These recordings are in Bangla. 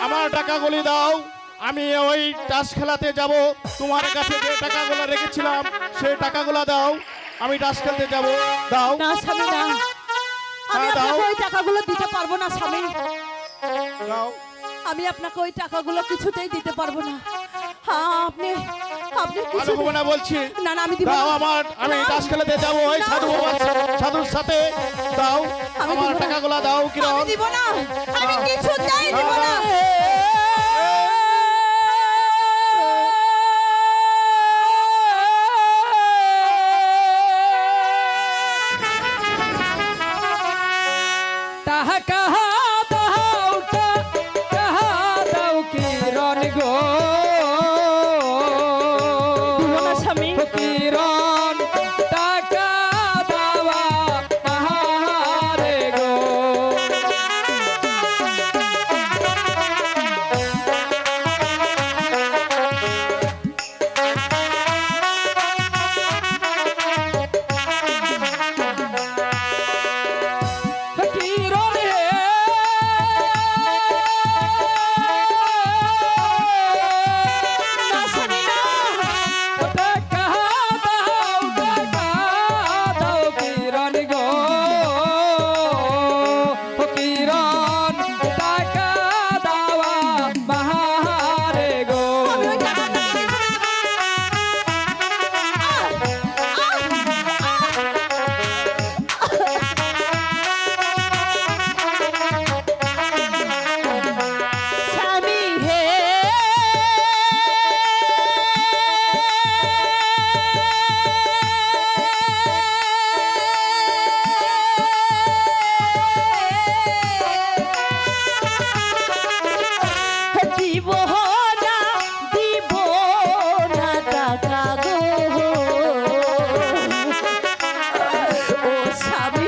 আমার টাকাগুলি দাও। আমি ওই তাস খেলাতে যাব। তোমার কাছে যে টাকাগুলো রেখেছিলাম সেই টাকাগুলো দাও। আমি তাস খেলতে যাব। দাও। না স্বামী না। আমি হ্যাঁ, দাও। আপনাকে ওই টাকাগুলো দিতে পারব না স্বামী। দাও। আমি আপনাকে ওই টাকাগুলো কিছুতেই দিতে পারব না। হ্যাঁ আপনি আপনি কিছু হবে না বলছি। না না আমি দিব দাও না। আমার আমি। তাস খেলাতে যাব ওই সাধু বাবার- সাধুর সাথে। দাও। আমি আমার দিব। টাকাগুলো দাও কিরণ। আমি দিব না। আমি কিছুতেই তাহা কাহা স্বামী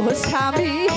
ও স্বামী